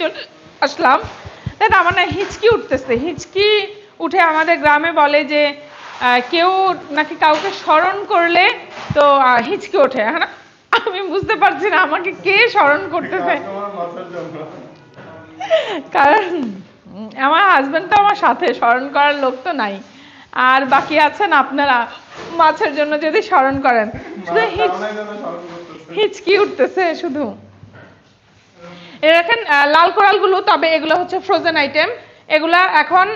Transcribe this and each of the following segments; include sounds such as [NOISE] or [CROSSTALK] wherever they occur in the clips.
চলে আসলাম। দেখ আমার না হিচকি উঠতেছে। হিচকি উঠে আমাদের গ্রামে বলে যে কেউ নাকি কাউকে স্মরণ করলে তো হিচকি ওঠে। হ্যাঁ আমি বুঝতে পারছি না আমাকে কে স্মরণ করতেছে। কারণ আমার হাজবেন্ড তো আমার সাথে স্মরণ করার লোক তো নাই। আর বাকি আছেন আপনারা। মাছের জন্য যদি স্মরণ করেন। শুধু হিচ হিচকি উঠতেছে শুধু। দেখেন লাল কোরালগুলো, তবে এগুলো হচ্ছে ফ্রোজেন আইটেম এগুলা এখন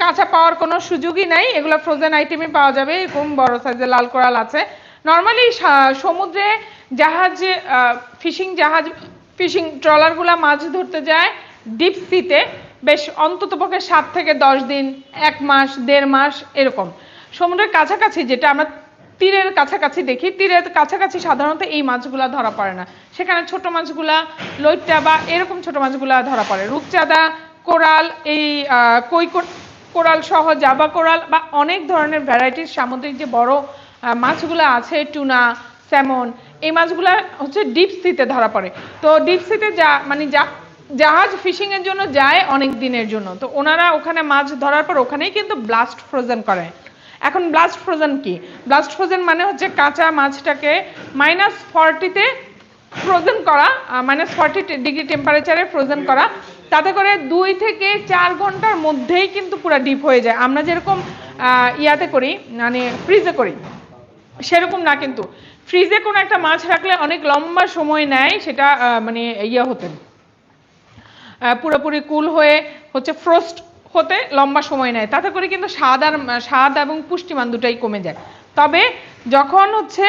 কাঁচা পাওয়ার কোনো সুযোগই নাই। এগুলো ফ্রোজেন আইটেমই পাওয়া যাবে, এরকম বড় সাইজের লাল কোরাল আছে। নর্মালি সমুদ্রে জাহাজ ফিশিং জাহাজ ফিশিং ট্রলারগুলো মাছ ধরতে যায় ডিপ সিতে বেশ অন্তত পক্ষে সাত থেকে দশ দিন, এক মাস, দেড় মাস, এরকম। সমুদ্রের কাছাকাছি, যেটা আমরা তীরের কাছাকাছি দেখি। তীরের কাছাকাছি সাধারণত এই মাছগুলা ধরা পড়ে না। সেখানে ছোট মাছগুলা, লইট্টা বা এরকম ছোট মাছগুলা ধরা পড়ে। রূপচাঁদা, কোরাল, এই কই কোরাল সহ জাবা কোরাল বা অনেক ধরনের ভ্যারাইটির সামুদ্রিক যে বড় মাছগুলো আছে, টুনা, স্যামন, এই মাছগুলা হচ্ছে ডিপ সিতে ধরা পড়ে। তো ডিপ সিতে যা মানে যা, জাহাজ ফিশিং এর জন্য যায় অনেক দিনের জন্য। তো ওনারা ওখানে মাছ ধরার পর ওখানেই কিন্তু ব্লাস্ট ফ্রোজেন করে। এখন ব্লাস্ট ফ্রোজেন কি? ব্লাস্ট ফ্রোজেন মানে হচ্ছে কাঁচা মাছটাকে মাইনাস ফর্টিতে ফ্রোজেন করা মাইনাস ফর্টি ডিগ্রি টেম্পারেচারে ফ্রোজেন করা। তাতে করে দুই থেকে চার ঘণ্টার মধ্যেই কিন্তু পুরো ডিপ হয়ে যায়। আমরা যেরকম ইয়াতে করি মানে ফ্রিজে করি সেরকম না কিন্তু। ফ্রিজে কোনো একটা মাছ রাখলে অনেক লম্বা সময় নেয় সেটা মানে ইয়ে হতে। আহ, পুরোপুরি কুল হয়ে হচ্ছে ফ্রোস্ট হতে লম্বা সময় নেয়। তাতে করে কিন্তু স্বাদ আর, স্বাদ এবং পুষ্টিমান দুটাই কমে যায়। তবে যখন হচ্ছে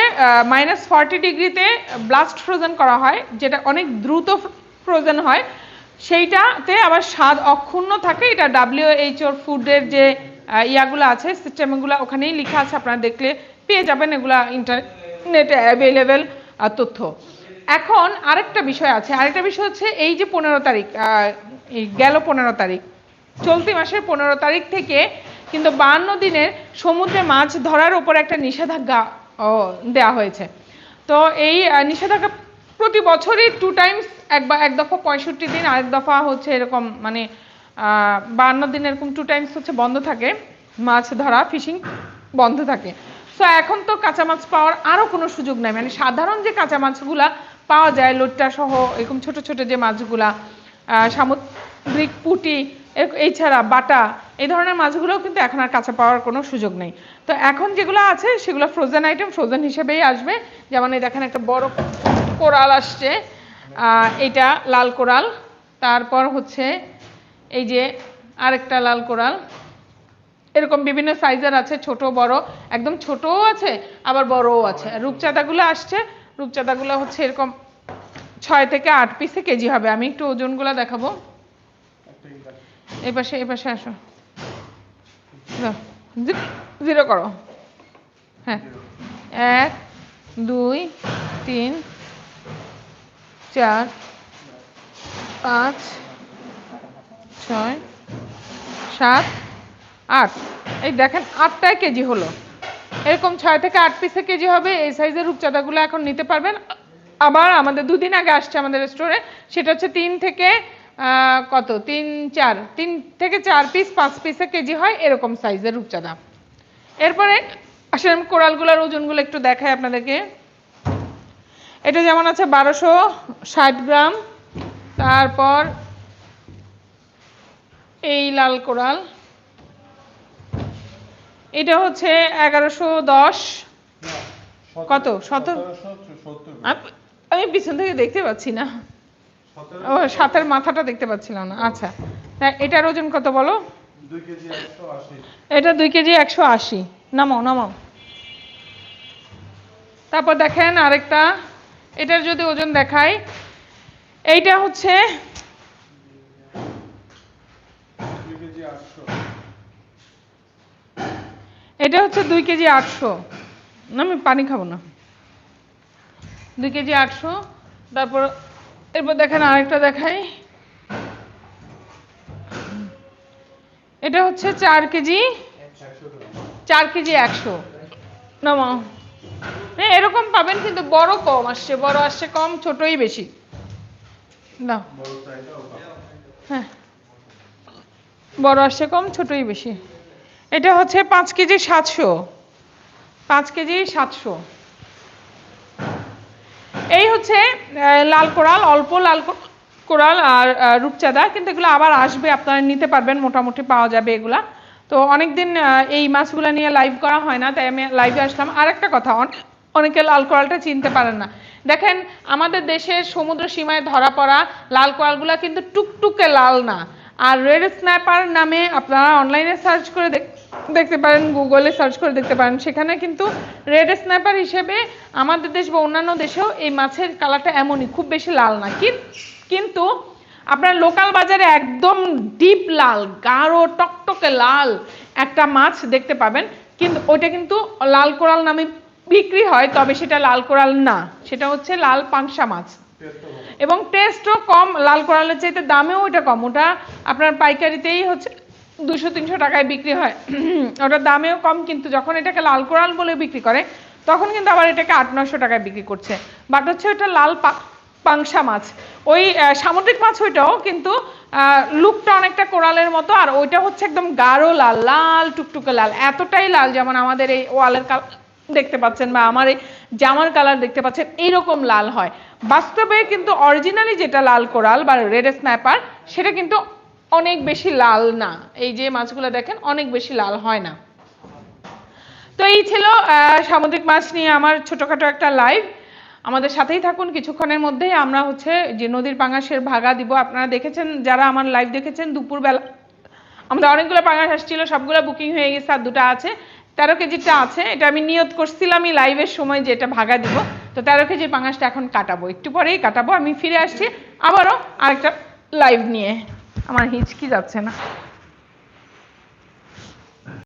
মাইনাস ফর্টি ডিগ্রিতে ব্লাস্ট ফ্রোজেন করা হয়, যেটা অনেক দ্রুত ফ্রোজেন হয়, সেইটাতে আবার স্বাদ অক্ষুণ্ণ থাকে। এটা ডাব্লিউএইচওর ফুডের যে ইয়াগুলো আছে সিস্টেমগুলো ওখানেই লেখা আছে, আপনারা দেখলে পেয়ে যাবেন এগুলা ইন্টারনেটে অ্যাভেলেবেল তথ্য। এখন আরেকটা বিষয় আছে, আরেকটা বিষয় হচ্ছে এই যে পনেরো তারিখ গেল পনেরো তারিখ। চলতি মাসের পনেরো তারিখ থেকে কিন্তু বান্ন দিনের সমুদ্রে মাছ ধরার উপর একটা নিষেধাজ্ঞা ও, দেওয়া হয়েছে। তো এই নিষেধাজ্ঞা প্রতি বছরই টু টাইমস একবার এক দফা পঁয়ষট্টি দিন আরেক দফা হচ্ছে এরকম মানে বান্ন দিন এরকম টু টাইমস হচ্ছে বন্ধ থাকে। মাছ ধরা ফিশিং বন্ধ থাকে। সো এখন তো কাঁচা মাছ পাওয়ার আরও কোনো সুযোগ নাই। মানে সাধারণ যে কাঁচা মাছগুলা পাওয়া যায় লোট্টা সহ এরকম ছোট ছোট যে মাছগুলা সামুদ্রিক পুঁটি এর- এছাড়া বাটা, এই ধরনের মাছগুলোও কিন্তু এখন আর কাঁচা পাওয়ার কোনো সুযোগ নেই। তো এখন যেগুলো আছে, সেগুলো ফ্রোজেন আইটেম ফ্রোজেন হিসেবেই আসবে। যেমন এই দেখেন একটা বড় কোরাল আসছে। এটা লাল কোরাল। তারপর হচ্ছে এই যে আরেকটা লাল কোরাল। এরকম বিভিন্ন সাইজের আছে, ছোট, বড়। একদম ছোটও আছে, আবার বড়ও আছে। রূপচাঁদাগুলো আসছে। রূপচাঁদাগুলো হচ্ছে এরকম ছয় থেকে আট পিসে কেজি হবে। আমি একটু ওজনগুলো দেখাবো। এই পাশে এই পাশে আসো। জিরো করো। হ্যাঁ। এক, দুই, তিন, চার, পাঁচ, ছয়, সাত, আট। এই দেখেন, আটটায় কেজি হলো। এরকম ছয় থেকে আট পিসে কেজি হবে। এই সাইজের রূপচাঁদাগুলো এখন নিতে পারবেন। আবার আমাদের দুদিন আগে আসছে আমাদের স্টোরে সেটা হচ্ছে তিন থেকে কত? তিন চার। তিন থেকে চার পিস পাঁচ পিসে কেজি হয় এরকম সাইজের রূপচাঁদা। এরপরে আসলে আমি কোরালগুলোর ওজনগুলো একটু দেখাই আপনাদেরকে। এটা যেমন আছে বারোশো ষাট গ্রাম। তারপর এই লাল কোরাল এটা হচ্ছে এগারোশো দশ। কত? সতেরো? আমি পিছন থেকে দেখতে পাচ্ছি না। ও সাতের মাথাটা দেখতে পাচ্ছিলাম না। আচ্ছা। এটার ওজন কত বলো? এটা দুই কেজি একশো আশি। নামাও নামাও। তারপর দেখেন আরেকটা। এটার যদি ওজন দেখাই এইটা হচ্ছে এটা হচ্ছে দুই কেজি আটশো। না আমি পানি খাব না। দুই কেজি আটশো তারপর এরপর দেখেন আরেকটা দেখাই। এটা হচ্ছে চার কেজি চার কেজি একশো। নামা হ্যাঁ এরকম পাবেন কিন্তু বড় কম আসছে, বড় আসছে কম, ছোটই বেশি। ওটা হ্যাঁ। বড় আসছে কম, ছোটই বেশি। এটা হচ্ছে পাঁচ কেজি সাতশো। পাঁচ কেজি সাতশো। এই হচ্ছে লাল কোরাল, অল্প লাল কোরাল আর রূপচাঁদা, কিন্তু এগুলো আবার আসবে, আপনারা নিতে পারবেন, মোটামুটি পাওয়া যাবে এগুলা। তো অনেকদিন এই মাছগুলো নিয়ে লাইভ করা হয় না, তাই আমি লাইভে আসলাম। আর একটা কথা, অন- অনেকে লাল কোরালটা চিনতে পারেন না। দেখেন, আমাদের দেশের সমুদ্র সীমায় ধরা পড়া লাল কোরালগুলো কিন্তু টুকটুকে লাল না। আর রেড স্ন্যাপার নামে আপনারা অনলাইনে সার্চ করে দেখ- দেখতে পারেন গুগলে সার্চ করে দেখতে পারেন। সেখানে কিন্তু রেড স্ন্যাপার হিসেবে আমাদের দেশ বা অন্যান্য দেশেও এই মাছের কালারটা এমনই, খুব বেশি লাল না। কিন্তু আপনার লোকাল বাজারে একদম ডিপ লাল, গাঢ়, টকটকে লাল একটা মাছ দেখতে পাবেন। কিন্তু ওইটা কিন্তু লাল কোরাল নামে বিক্রি হয়, তবে সেটা লাল কোরাল না, সেটা হচ্ছে লাল পাংশা মাছ। এবং টেস্টও কম, লাল কোরালের চাইতে দামেও ওইটা কম। ওটা আপনার পাইকারিতেই হচ্ছে দুশো, তিনশো টাকায় বিক্রি হয়। [CLEARS THROAT] ওটা দামেও কম, কিন্তু যখন এটাকে লাল কোরাল বলে বিক্রি করে, তখন কিন্তু আবার এটাকে আট, নশো টাকায় বিক্রি করছে। বাট হচ্ছে ওটা লাল পা- পাংশা মাছ। ওই সামুদ্রিক মাছ ওইটাও কিন্তু লুকটা অনেকটা কোরালের মতো, আর ওইটা হচ্ছে একদম গাঢ় লাল লাল টুকটুকে লাল। এতটাই লাল যেমন আমাদের এই ওয়ালের কাল দেখতে পাচ্ছেন বা আমার এই জামার কালার দেখতে পাচ্ছেন, এইরকম লাল হয়। বাস্তবে কিন্তু অরিজিনালি যেটা লাল কোরাল বা রেড স্ন্যাপার সেটা কিন্তু অনেক বেশি লাল না। এই যে মাছগুলো দেখেন, অনেক বেশি লাল হয় না। তো এই ছিল সামুদ্রিক মাছ নিয়ে আমার ছোটোখাটো একটা লাইভ আমাদের সাথেই থাকুন, কিছুক্ষণের মধ্যেই আমরা হচ্ছে যে নদীর পাঙাশের ভাগা দিব। আপনারা দেখেছেন, যারা আমার লাইভ দেখেছেন, দুপুরবেলা আমাদের অনেকগুলো পাঙাশ আসছিল, সবগুলো বুকিং হয়ে গেছে, আর দুটো আছে। তেরো কেজিটা আছে, এটা আমি নিয়ত করছিলামই লাইভের সময় যে এটা ভাগা দিব। তো তেরো কেজির পাঙাশটা এখন কাটাবো। একটু পরেই কাটাবো। আমি ফিরে আসছি আবারও আরেকটা লাইভ নিয়ে। আমার হিচকি যাচ্ছে না।